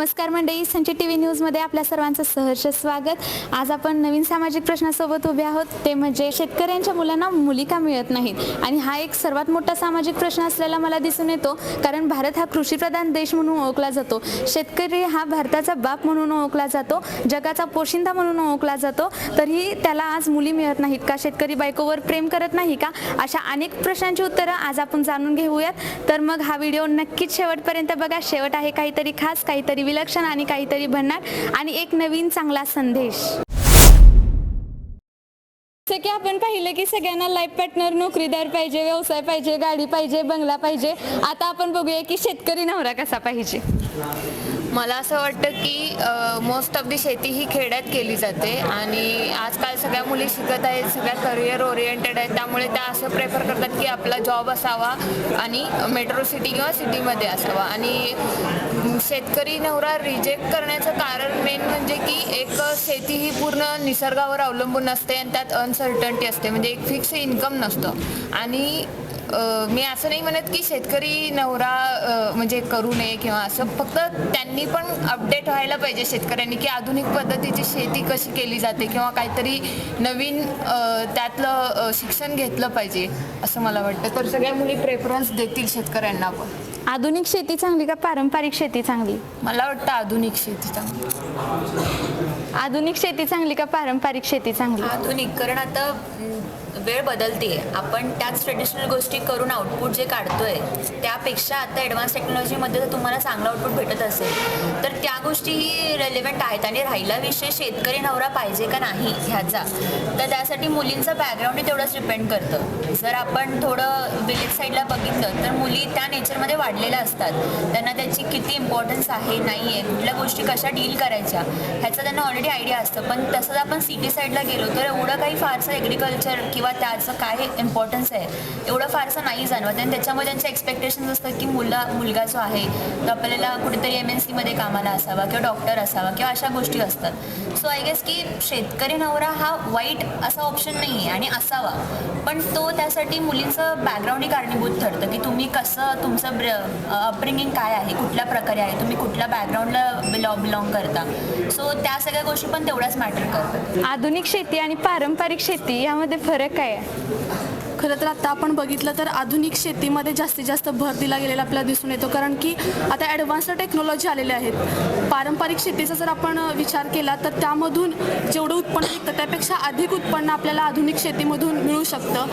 नमस्कार मंडळी संचित टी व्ही न्यूजमध्ये आपल्या सर्वांचं सहर्ष स्वागत. आज आपण नवीन सामाजिक प्रश्नासोबत उभे आहोत. ते म्हणजे शेतकऱ्यांच्या मुलांना मुली का मिळत नाहीत. आणि हा एक सर्वात मोठा सामाजिक प्रश्न असलेला मला दिसून येतो कारण भारत हा कृषीप्रधान देश म्हणून ओळखला जातो. शेतकरी हा भारताचा बाप म्हणून ओळखला जातो जगाचा पोशिंदा म्हणून ओळखला जातो. तरीही त्याला आज मुली मिळत नाहीत का? शेतकरी बायकोवर प्रेम करत नाही का? अशा अनेक प्रश्नांची उत्तरं आज आपण जाणून घेऊयात. तर मग हा व्हिडिओ नक्कीच शेवटपर्यंत बघा. शेवट आहे काहीतरी खास काहीतरी विलक्षण आणि काहीतरी बनणार आणि एक नवीन चांगला संदेश. जसं की आपण पाहिलं की सगळ्यांना लाईफ पार्टनर नोकरीदार पाहिजे व्यवसाय पाहिजे गाडी पाहिजे बंगला पाहिजे. आता आपण बघूया की शेतकरी नवरा कसा पाहिजे. मला असं वाटतं की मोस्ट ऑफ दी शेती ही खेड्यात केली जाते आणि आजकाल सगळ्या मुली शिकत आहेत सगळ्या करिअर ओरिएंटेड आहेत. त्यामुळे त्या असं प्रेफर करतात की आपला जॉब असावा आणि मेट्रो सिटी किंवा सिटीमध्ये असावा. आणि शेतकरी नवरा रिजेक्ट करण्याचं कारण मेन म्हणजे की एक शेती ही पूर्ण निसर्गावर अवलंबून असते आणि त्यात अनसर्टन्टी असते. म्हणजे एक फिक्स इन्कम नसतं. आणि मी असं नाही म्हणत की शेतकरी नवरा म्हणजे करू नये किंवा असं. फक्त त्यांनी पण अपडेट व्हायला पाहिजे शेतकऱ्यांनी की आधुनिक पद्धतीची शेती कशी केली जाते किंवा काहीतरी नवीन त्यातलं शिक्षण घेतलं पाहिजे असं मला वाटतं. तर सगळ्या मुली प्रेफरन्स देतील शेतकऱ्यांना पण. आधुनिक शेती चांगली का पारंपरिक शेती चांगली? मला वाटतं आधुनिक शेती चांगली. आधुनिक शेती चांगली का पारंपरिक शेती चांगली? आधुनिक. कारण आता वेळ बदलते आपण त्याच ट्रेडिशनल गोष्टी करून आउटपुट जे काढतोय त्यापेक्षा आता ॲडव्हान्स टेक्नॉलॉजीमध्ये जर तुम्हाला चांगला आउटपुट भेटत असेल तर त्या गोष्टीही रेलिव्हंट आहेत आणि राहिला विषय शेतकरी नवरा पाहिजे का नाही ह्याचा? तर त्यासाठी मुलींचं बॅकग्राऊंडही तेवढंच डिपेंड करतं. जर आपण थोडं विलेज साईडला बघितलं तर मुली त्या नेचरमध्ये वाढलेल्या असतात. त्यांना त्याची किती इम्पॉर्टन्स आहे नाही आहे कुठल्या गोष्टी कशा डील करायच्या ह्याचा त्यांना ऑलरेडी आयडिया असतं. पण तसंच आपण सिटी साईडला गेलो तर एवढं काही फारसं ॲग्रिकल्चर किंवा त्याचं काय इम्पॉर्टन्स आहे एवढं फारसं नाही जाणवत. आणि त्याच्यामुळे त्यांचे एक्सपेक्टेशन्स असतात की मुला मुलगा जो आहे तो आपल्याला कुठेतरी एम एन सीमध्ये कामाला असावा किंवा डॉक्टर असावा किंवा अशा गोष्टी असतात. सो आय गेस की शेतकरी नवरा हा वाईट असा ऑप्शन नाही आहे आणि असावा. पण तो त्यासाठी मुलींचं बॅकग्राऊंडही कारणीभूत ठरतं की तुम्ही कसं तुमचं अपब्रिंगिंग काय आहे कुठल्या प्रकारे आहे तुम्ही कुठल्या बॅकग्राऊंडला बिलॉ बिलॉंग करता. सो त्या सगळ्या गोष्टी पण तेवढ्याच मॅटर करतात. आधुनिक शेती आणि पारंपरिक शेती यामध्ये फरक काय आहे खरं तर आता आपण बघितलं तर आधुनिक शेतीमध्ये जास्तीत जास्त भर दिला गेलेला आपल्याला दिसून येतो. कारण की आता ॲडव्हान्स टेक्नॉलॉजी आलेल्या आहेत. पारंपरिक शेतीचा जर आपण विचार केला तर त्यामधून जेवढं उत्पन्न निघतं त्यापेक्षा अधिक उत्पन्न आपल्याला आधुनिक शेतीमधून मिळू शकतं.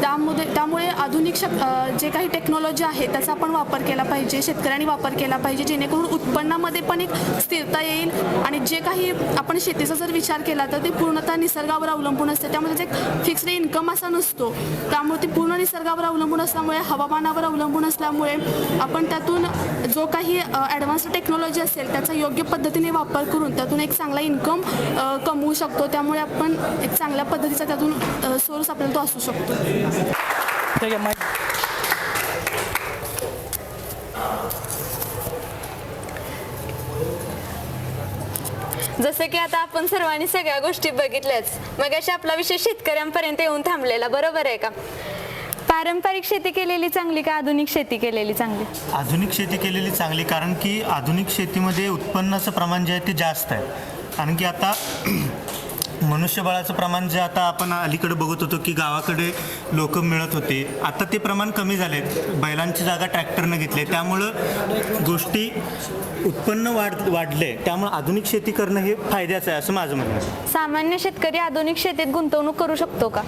त्यामध्ये त्यामुळे आधुनिक शक जे काही टेक्नॉलॉजी आहे त्याचा आपण वापर केला पाहिजे शेतकऱ्यांनी वापर केला पाहिजे जेणेकरून उत्पन्नामध्ये पण एक स्थिरता येईल आणि जे काही आपण शेतीचा जर विचार केला तर ते पूर्णतः निसर्गावर अवलंबून असते. त्यामध्ये एक फिक्स्ड इन्कम असा नसतो. त्यामुळे ती पूर्ण निसर्गावर अवलंबून असल्यामुळे हवामानावर अवलंबून असल्यामुळे आपण त्यातून जो काही ॲडव्हान्स टेक्नॉलॉजी असेल त्याचा योग्य पद्धतीने वापर करून त्यातून एक चांगला इन्कम कमवू शकतो. त्यामुळे आपण एक चांगल्या पद्धतीचा त्यातून सोर्स आपल्याला तो असू शकतो. जसं की आता आपण सर्वांनी सगळ्या गोष्टी बघितल्याच. मग अशा आपला विषय शेतकऱ्यांपर्यंत येऊन थांबलेला बरोबर आहे का? पारंपरिक शेती केलेली चांगली का आधुनिक शेती केलेली चांगली? आधुनिक शेती केलेली चांगली कारण की आधुनिक शेतीमध्ये उत्पन्नाचं प्रमाण जे आहे ते जास्त आहे. कारण की आता मनुष्यबळाचं प्रमाण जे आता आपण अलीकडे बघत होतो की गावाकडे लोक मिळत होते आता ते प्रमाण कमी झाले बैलांची जागा ट्रॅक्टरनं घेतली. त्यामुळं गोष्टी उत्पन्न वाढ वाढले. त्यामुळं आधुनिक शेती करणं हे फायद्याचं आहे असं माझं म्हणणं आहे. सामान्य शेतकरी आधुनिक शेतीत गुंतवणूक करू शकतो का?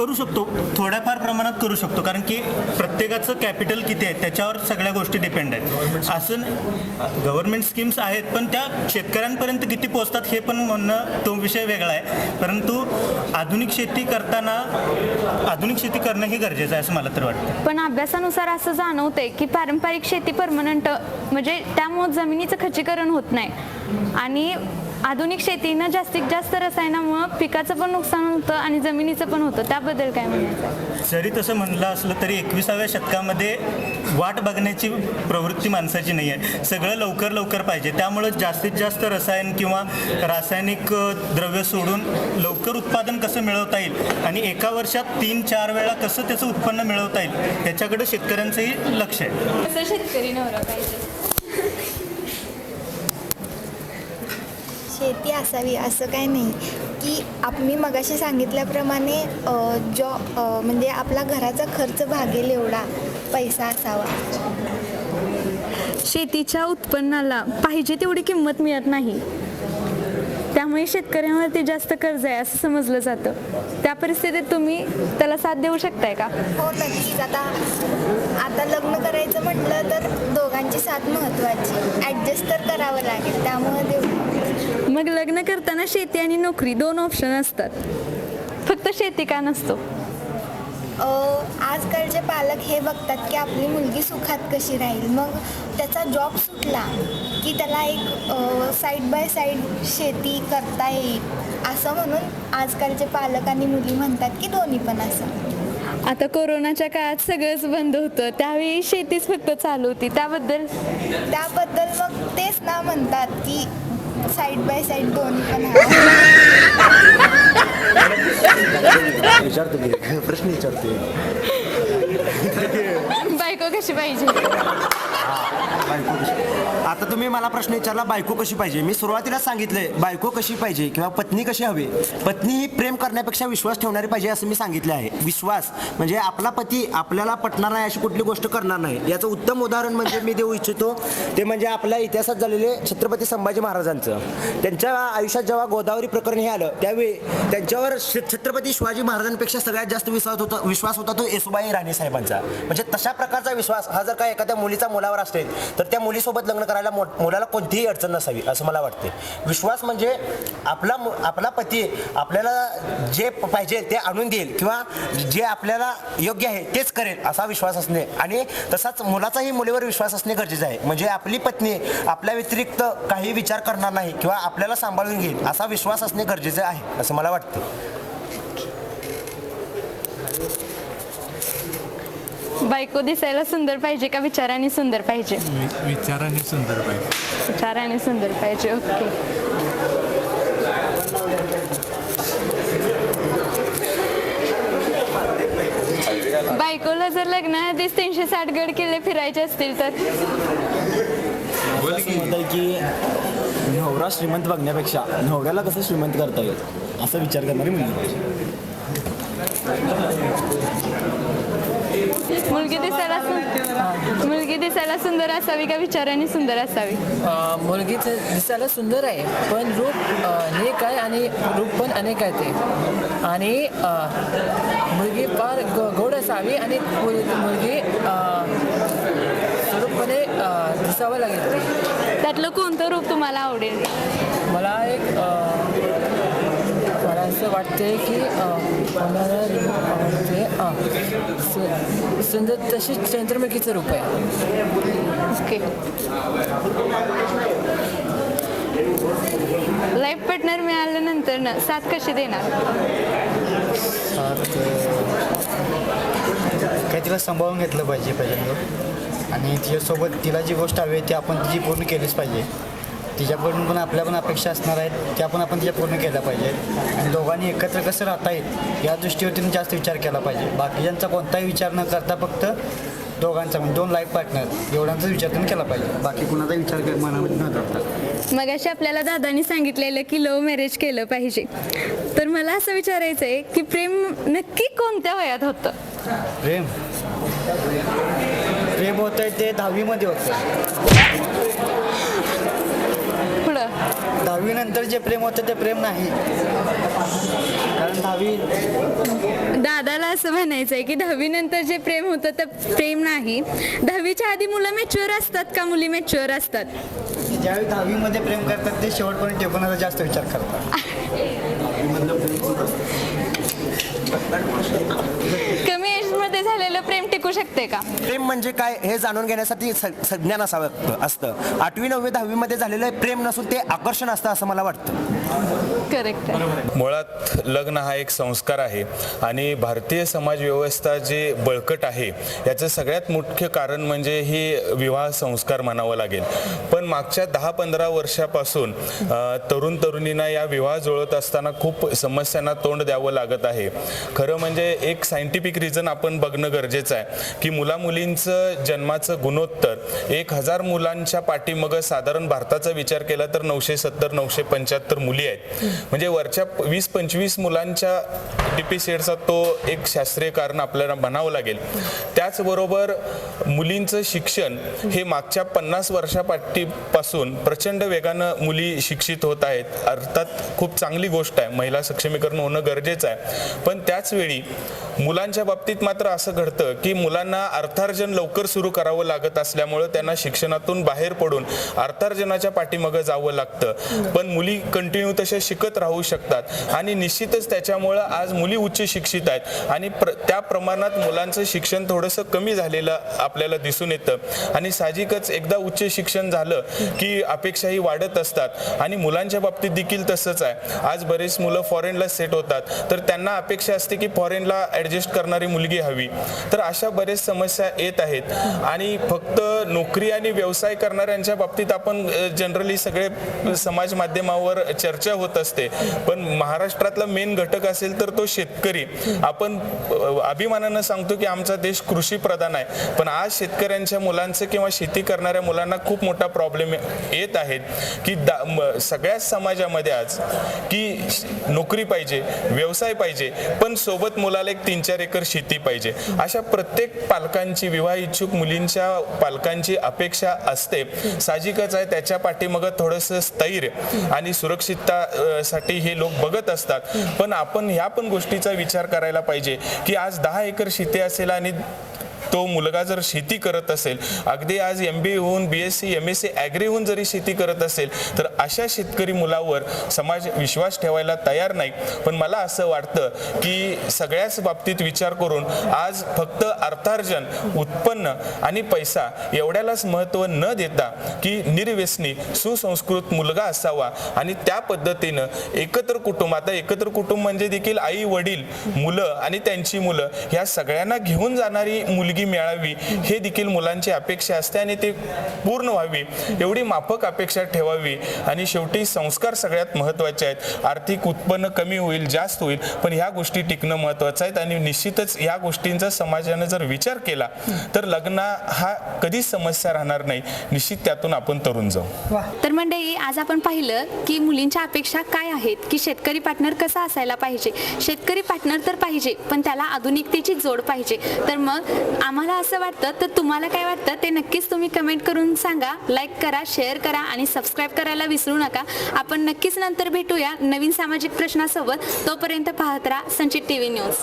करू शकतो थोड्याफार प्रमाणात करू शकतो कारण की प्रत्येकाचं कॅपिटल किती आहे त्याच्यावर सगळ्या गोष्टी डिपेंड आहेत. असं गव्हर्नमेंट स्कीम्स आहेत पण त्या शेतकऱ्यांपर्यंत किती पोहोचतात हे पण म्हणणं तो विषय वेगळा आहे. परंतु आधुनिक शेती करताना आधुनिक शेती करणं हे गरजेचं आहे असं मला तर वाटतं. पण अभ्यासानुसार असं जाणवतंय की पारंपरिक शेती परमनंट म्हणजे त्यामुळे जमिनीचं खचीकरण होत नाही. आणि आधुनिक शेतीनं जास्तीत जास्त रसायनामुळं पिकाचं पण नुकसान होतं आणि जमिनीचं पण होतं. त्याबद्दल काय म्हणायचं? जरी तसं म्हणलं असलं तरी एकविसाव्या शतकामध्ये वाट बघण्याची प्रवृत्ती माणसाची नाही आहे. सगळं लवकर लवकर पाहिजे. त्यामुळं जास्तीत जास्त रसायन किंवा रासायनिक द्रव्य सोडून लवकर उत्पादन कसं मिळवता येईल आणि एका वर्षात तीन चार वेळा कसं त्याचं उत्पन्न मिळवता येईल त्याच्याकडे शेतकऱ्यांचंही लक्ष आहे. कसं शेतकरी नवरा पाहिजे? शेती असावी असं काय नाही. की आप मी मगाशी सांगितल्याप्रमाणे जॉ म्हणजे आपला घराचा खर्च भागेल एवढा पैसा असावा. शेतीच्या उत्पन्नाला पाहिजे तेवढी किंमत मिळत नाही. त्यामुळे शेतकऱ्यांवरती जास्त कर्ज आहे असं समजलं जातं. त्या परिस्थितीत तुम्ही त्याला साथ देऊ शकताय का? हो नक्कीच. आता आता लग्न करायचं म्हटलं तर दोघांची साथ महत्त्वाची. ॲडजस्ट तर करावं लागेल. त्यामुळे देऊ. मग लग्न करताना शेती आणि नोकरी दोन ऑप्शन असतात. फक्त शेती का नसतो? अ, आजकालचे पालक हे बघतात की आपली मुलगी सुखात कशी राहील? मग त्याचा जॉब सुटला की त्याला एक साईड बाय साईड शेती करता येईल. असं म्हणून आजकालचे पालक आणि मुली म्हणतात की दोन्ही पण असं. आता कोरोनाच्या काळात सगळंच बंद होतं. त्यावेळी शेतीच फक्त चालू होती. त्याबद्दल? त्याबद्दल मग तेच ना म्हणतात की साईड बाय साईड दोन्ही पण हवं विचारतो की प्रश्न विचारते. बायको कशी पाहिजे? बायको कशी आता तुम्ही मला प्रश्न विचारला बायको कशी पाहिजे? मी सुरुवातीला सांगितलंय बायको कशी पाहिजे किंवा पत्नी कशी हवी? पत्नी ही प्रेम करण्यापेक्षा विश्वास ठेवणारी पाहिजे असं मी सांगितलं आहे. विश्वास म्हणजे आपला पती आपल्याला पटणार नाही अशी कुठली गोष्ट करणार नाही. याचं उत्तम उदाहरण म्हणजे मी देऊ इच्छितो ते म्हणजे आपल्या इतिहासात झालेले छत्रपती संभाजी महाराजांचं. त्यांच्या आयुष्यात जेव्हा गोदावरी प्रकरण हे आलं त्यावेळी त्यांच्यावर छत्रपती शिवाजी महाराजांपेक्षा सगळ्यात जास्त विश्वास होता विश्वास होता तो येसुबाई राणे साहेबांचा. म्हणजे तशा प्रकारचा विश्वास हा जर का एखाद्या मुलीचा मुलावर असेल तर त्या मुलीसोबत लग्न करायला मो- मुलाला कोणतीही अडचण नसावी असं मला वाटते. विश्वास म्हणजे आपला मु- आपला पती आपल्याला जे पाहिजे ते आणून देईल किंवा जे आपल्याला योग्य आहे तेच करेल असा विश्वास असणे. आणि तसाच मुलाचाही मुलीवर विश्वास असणे गरजेचं आहे. म्हणजे आपली पत्नी आपल्या व्यतिरिक्त काही विचार करणार नाही किंवा आपल्याला सांभाळून घेईल असा विश्वास असणे गरजेचं आहे असं मला वाटतं. बायको दिसायला सुंदर पाहिजे का विचाराने सुंदर पाहिजे? विचाराने सुंदर पाहिजे. विचाराने सुंदर पाहिजे ओके. बायकोला जर लग्नाआधीच तीनशे साठ गड किल्ले फिरायचे असतील तर? असं की नवरा श्रीमंत बघण्यापेक्षा नवऱ्याला कसं श्रीमंत करता येईल? असा विचार करणारी मुलगी पाहिजे. मुलगी दिसायला सुं- मुलगी दिसायला सुंदर असावी का विचाराने सुंदर असावी? अ, मुलगी दिसायला सुंदर आहे पण रूप अ, नेक आहे आणि रूप पण अनेक आहे ते. आणि अ, मुलगी फार गो- गोड असावी आणि मुल- मुलगी अ, स्वरूपपणे अ, दिसावं लागेल. त्यातलं कोणतं रूप तुम्हाला आवडेल? मला एक अ, वाटते की रूप आवडते सुंदर तशी चंद्रमुखीचं रूप आहे. ओके. लाईफ पार्टनर मिळाल्यानंतर ना साथ कशी देणार? काय तिला सांभाळून घेतलं पाहिजे पहिल्यांदा. आणि तिच्यासोबत तिला जी गोष्ट हवी आहे ती आपण तिची पूर्ण केलीच पाहिजे. तिच्याकडून पण आपल्या पण अपेक्षा असणार आहेत त्या पण आपण तिच्या पूर्ण केल्या पाहिजेत. आणि दोघांनी एकत्र कसं राहता येईल या दृष्टीवरती जास्त विचार केला पाहिजे. बाकीच्यांचा कोणताही विचार न करता फक्त दोघांचा म्हणजे दोन लाईफ पार्टनर एवढ्यांचाच विचार त्यांनी केला पाहिजे. बाकी कुणाचा विचार मनामध्ये न करता मगाशी आपल्याला दादानी सांगितलेलं की लव्ह मॅरेज केलं पाहिजे. तर मला असं विचारायचं आहे की प्रेम नक्की कोणत्या वयात होतं? प्रेम. प्रेम होतं आहे ते दहावीमध्ये होतं. पुढं दहावीनंतर जे प्रेम होतं ते प्रेम नाही. कारण दहावी दादाला असं म्हणायचं आहे की दहावीनंतर जे प्रेम होतं ते प्रेम नाही. दहावीच्या आधी मुलं मॅच्युअर असतात का? मुली मॅच्युअर असतात. ज्यावेळी दहावीमध्ये प्रेम करतात ते शेवटपर्यंत टिकवण्याचा जास्त विचार करतात. कमी एजमध्ये झालेलं प्रेम टिकू शकते का? प्रेम म्हणजे काय हे जाणून घेण्यासाठी संज्ञान असावं असतं. आठवी नववी दहावीमध्ये झालेलं प्रेम नसून ते आकर्षण असतं असं मला वाटतं. करेक्ट आहे. मुळात लग्न हा एक संस्कार आहे आणि भारतीय समाज व्यवस्था जे बळकट आहे याचं सगळ्यात मुख्य कारण म्हणजे ही विवाह संस्कार म्हणावं लागेल. पण मागच्या दहा पंधरा वर्षापासून तरुण तरुणींना या विवाह जुळत असताना खूप समस्यांना तोंड द्यावं लागत आहे. खरं म्हणजे एक सायंटिफिक रिझन आपण बघणं गरजेचं आहे. की मुलामुलींचं जन्माचं गुणोत्तर एक हजार मुलांच्या पाठीमागं साधारण भारताचा विचार केला तर नऊशे सत्तर नऊशे पंच्याहत्तर मुली आहेत. म्हणजे वरच्या वीस पंचवीस मुलांच्या डी पी सेडचा तो एक शास्त्रीय कारण आपल्याला म्हणावं लागेल. त्याचबरोबर मुलींचं शिक्षण हे मागच्या पन्नास वर्षापाठीपासून प्रचंड वेगानं मुली शिक्षित होत आहेत. अर्थात खूप चांगली गोष्ट आहे. महिला सक्षमीकरण होणं गरजेचं आहे. पण त्याचवेळी मुलांच्या बाबतीत मात्र असं घडतं की मुलांना अर्थार्जन लवकर सुरू करावं लागत असल्यामुळं त्यांना शिक्षणातून बाहेर पडून अर्थार्जनाच्या पाठीमागं जावं लागतं. पण मुली कंटिन्यू तशा शिकत राहू शकतात आणि निश्चितच त्याच्यामुळं आज मुली उच्च शिक्षित आहेत आणि प्र त्या प्रमाणात मुलांचं शिक्षण थोडंसं कमी झालेलं आपल्याला दिसून येतं. आणि साहजिकच एकदा उच्च शिक्षण झालं की अपेक्षाही वाढत असतात आणि मुलांच्या बाबतीत देखील तसंच आहे. आज बरेच मुलं फॉरेनला सेट होतात. तर त्यांना अपेक्षा असते की फॉरेनला ॲड ॲडजस्ट करणारी मुलगी हवी. तर अशा बरेच समस्या येत आहेत. आणि फक्त नोकरी आणि व्यवसाय करणाऱ्यांच्या बाबतीत आपण जनरली सगळे समाज माध्यमावर चर्चा होत असते. पण महाराष्ट्रातला मेन घटक असेल तर तो शेतकरी. आपण अभिमानानं सांगतो की आमचा देश कृषी प्रधान आहे. पण आज शेतकऱ्यांच्या मुलांचं किंवा शेती करणाऱ्या मुलांना खूप मोठा प्रॉब्लेम येत आहेत. की दा म- सगळ्याच समाजामध्ये आज की नोकरी पाहिजे व्यवसाय पाहिजे. पण सोबत मुलाला एक तीन चार एकर शेती पाहिजे. अशा प्रत्येक पालकांची विवाह इच्छुक मुलींच्या पालकांची अपेक्षा असते. साहजिकच आहे त्याच्या पाठीमागं थोडंसं स्थैर्य आणि सुरक्षितता साठी हे लोक बघत असतात. पण आपण ह्या पण गोष्टीचा विचार करायला पाहिजे की आज दहा एकर शेती असेल आणि तो मुलगा जर शेती करत असेल अगदी आज एम बी होऊन B S C M S C agri होऊन जरी शेती करत असेल तर अशा शेतकरी मुलावर समाज विश्वास ठेवायला तयार नाही. पण मला असं वाटतं की सगळ्याच बाबतीत विचार करून आज फक्त अर्थार्जन उत्पन्न आणि पैसा एवढ्यालाच महत्त्व न देता की निर्व्यसनी सुसंस्कृत मुलगा असावा आणि त्या पद्धतीनं एकत्र कुटुंब आता एकत्र कुटुंब म्हणजे देखील आई वडील मुलं आणि त्यांची मुलं ह्या सगळ्यांना घेऊन जाणारी मुलगी मिळावी हे देखील मुलांची अपेक्षा असते आणि ते पूर्ण व्हावी. एवढी माफक अपेक्षा ठेवावी. आणि शेवटी संस्कार सगळ्यात महत्त्वाचे आहेत. आर्थिक उत्पन्न कमी होईल जास्त होईल पण ह्या गोष्टी टिकणं महत्त्वाचं आहे आणि निश्चितच ह्या गोष्टींचा समाजाने जर विचार केला तर लग्न हा कधीच समस्या राहणार नाही. निश्चित त्यातून आपण तरुण जाऊ. तर मंडळी आज आपण पाहिलं की मुलींच्या अपेक्षा काय आहेत की शेतकरी पार्टनर कसा असायला पाहिजे? शेतकरी पार्टनर तर पाहिजे पण त्याला आधुनिकतेची जोड पाहिजे. तर मग आम्हाला असं वाटतं तर तुम्हाला काय वाटतं? ते नक्कीच तुम्ही कमेंट करून सांगा. लाईक करा शेअर करा आणि सबस्क्राईब करायला विसरू नका. आपण नक्कीच नंतर भेटूया नवीन सामाजिक प्रश्नासोबत. तोपर्यंत पाहत राहा संचित टी व्ही न्यूज